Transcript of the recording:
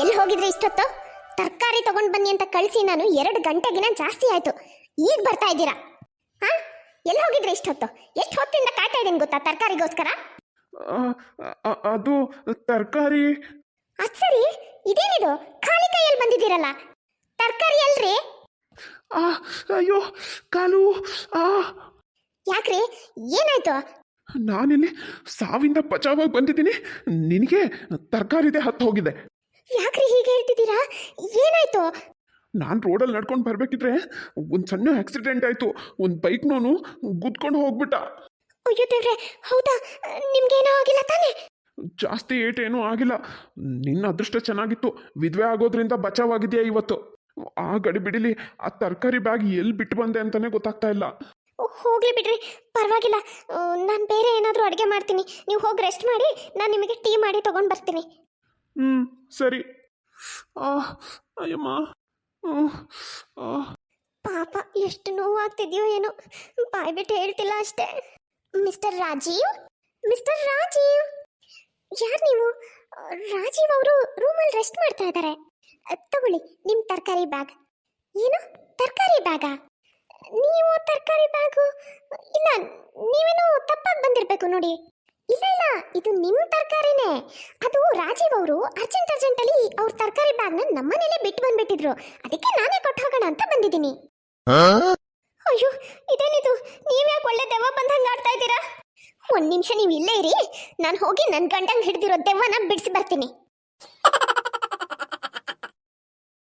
ಎಲ್ಲಿ ಹೋಗಿದ್ರಿ ಇಷ್ಟೊತ್ತು? ತರಕಾರಿ ತಗೊಂಡು ಬನ್ನಿ ಅಂತ ಕಳಿಸಿ ನಾನು ಎರಡು ಗಂಟೆಗಿನ ಜಾಸ್ತಿ ಆಯ್ತು. ಈಗ ಬರ್ತಾ ಇದ್ದೀರಾ? ಹಾ? ಎಲ್ಲಿ ಹೋಗಿದ್ರಿ ಇಷ್ಟೊತ್ತು? ಎಷ್ಟು ಹೊತ್ತಿಂದ ಕಾಯ್ತಾ ಇದ್ದೀನಿ ಗೊತ್ತಾ ತರಕಾರಿಗೋಸ್ಕರ? ಅದು ತರಕಾರಿ. ಅದ್ ಸರಿ. ಇದೇನಿದು? ಖಾಲಿ ಕೈಯಲ್ಲಿ ಬಂದಿದ್ದೀರಲ್ಲ? ತರಕಾರಿ ಅಲ್ರಿ? ಆ ಅಯ್ಯೋ ಕಾಲು ಆ. ಯಾಕ್ರಿ? ಏನಾಯ್ತು? ನಾನಿಲ್ಲಿ ಸಾವಿಂದ ಬಚಾವಾಗಿ ಬಂದಿದ್ದೀನಿ. ನಿನಗೆ ತರಕಾರಿದೆ ಹತ್ತು ಹೋಗಿದೆ. ಯಾಕ್ರಿ ಹೀಗೆ ಹೇಳ್ತಿದ್ದೀರಾ? ಏನಾಯ್ತು? ನಾನು ರೋಡಲ್ಲಿ ನಡ್ಕೊಂಡು ಬರಬೇಕಿದ್ರೆ ಒಂದು ಸಣ್ಣ ಆಕ್ಸಿಡೆಂಟ್ ಆಯಿತು. ಒಂದು ಬೈಕ್ನೋನು ಗುದ್ಕೊಂಡು ಹೋಗ್ಬಿಟ್ಟ. ಅಯ್ಯೋ ದೇವ್ರೆ ಹೌದಾ? ನಿಮ್ಗೇನೋ ಆಗಿಲ್ಲ ತಾನೇ? ಜಾಸ್ತಿ ಏಟೇನೂ ಆಗಿಲ್ಲ. ನಿನ್ನ ಅದೃಷ್ಟ ಚೆನ್ನಾಗಿತ್ತು. ವಿಧವೆ ಆಗೋದ್ರಿಂದ ಬಚಾವಾಗಿದೆಯಾ ಇವತ್ತು? ಆ ಗಡಿ ಬಿಡಿಲಿ ಆ ತರಕಾರಿ ಬ್ಯಾಗ್ ಎಲ್ಲಿ ಬಿಟ್ಟು ಬಂದೆ ಅಂತಾನೆ ಗೊತ್ತಾಗ್ತಾ ಇಲ್ಲ. ಹೋಗ್ಲಿ ಬಿಡ್ರಿ ಪರವಾಗಿಲ್ಲ. ನಾನು ಬೇರೆ ಏನಾದರೂ ಅಡುಗೆ ಮಾಡ್ತೀನಿ. ನೀವು ಹೋಗಿ ರೆಸ್ಟ್ ಮಾಡಿ ನಾನು ನಿಮಗೆ ಟೀ ಮಾಡಿ ತಗೊಂಡು ಬರ್ತೀನಿ. ಹ್ಞೂ ಸರಿ. ಆ ಅಯ್ಯಮ್ಮ. ಹ್ಮ್, ಪಾಪ ಎಷ್ಟು ನೋವಾಗ್ತಿದ್ಯೋ ಏನೋ. ಬಾಯ್ ಬಿಟ್ಟು ಹೇಳ್ತಿಲ್ಲ ಅಷ್ಟೇ. ಮಿಸ್ಟರ್ ರಾಜೀವ್? ಮಿಸ್ಟರ್ ರಾಜೀವ್? ಯಾರು ನೀವು? ರಾಜೀವ್ ಅವರು ರೂಮಲ್ಲಿ ರೆಸ್ಟ್ ಮಾಡ್ತಾ ಇದ್ದಾರೆ ತಗೊಳ್ಳಿ ನಿಮ್ಮ ತರಕಾರಿ ಬ್ಯಾಗ್. ಏನು? ತರಕಾರಿ ಬ್ಯಾಗಾ? ನೀವು ತರಕಾರಿ ಬ್ಯಾಗು? ಇಲ್ಲ ನೀವೇನೋ ತಪ್ಪಾಗಿ ಬಂದಿರಬೇಕು ನೋಡಿ. ಇಲ್ಲ ಇಲ್ಲ ಇದು ನಿಮ್ಮ ತರಕಾರಿನೇ. ಅದು ರಾಜೀವ್ ಅವರು ಅರ್ಜೆಂಟ್ ಅರ್ಜೆಂಟಲ್ಲಿ ಅವ್ರ ತರಕಾರಿ ಬ್ಯಾಗ್ನ ನಮ್ಮನೇಲೆ ಬಿಟ್ಟು ಬಂದ್ಬಿಟ್ಟಿದ್ರು. ಅದಕ್ಕೆ ನಾನೇ ಕೊಟ್ಟು ಹೋಗೋಣ ಅಂತ ಬಂದಿದ್ದೀನಿ. ಅಯ್ಯೋ ಇದೇನಿದು? ನೀವ್ಯಾಕೆ ಒಳ್ಳೆ ದೆವ್ವ ಬಂದಂಗೆ ಆಡ್ತಾ ಇದ್ದೀರಾ? ಒಂದ್ ನಿಮಿಷ ನೀವು ಇಲ್ಲೇ ಇರಿ. ನಾನು ಹೋಗಿ ನನ್ನ ಗಂಡಂಗೆ ಹಿಡ್ದಿರೋ ದೆವ್ವನ ಬಿಡಿಸಿ ಬರ್ತೀನಿ.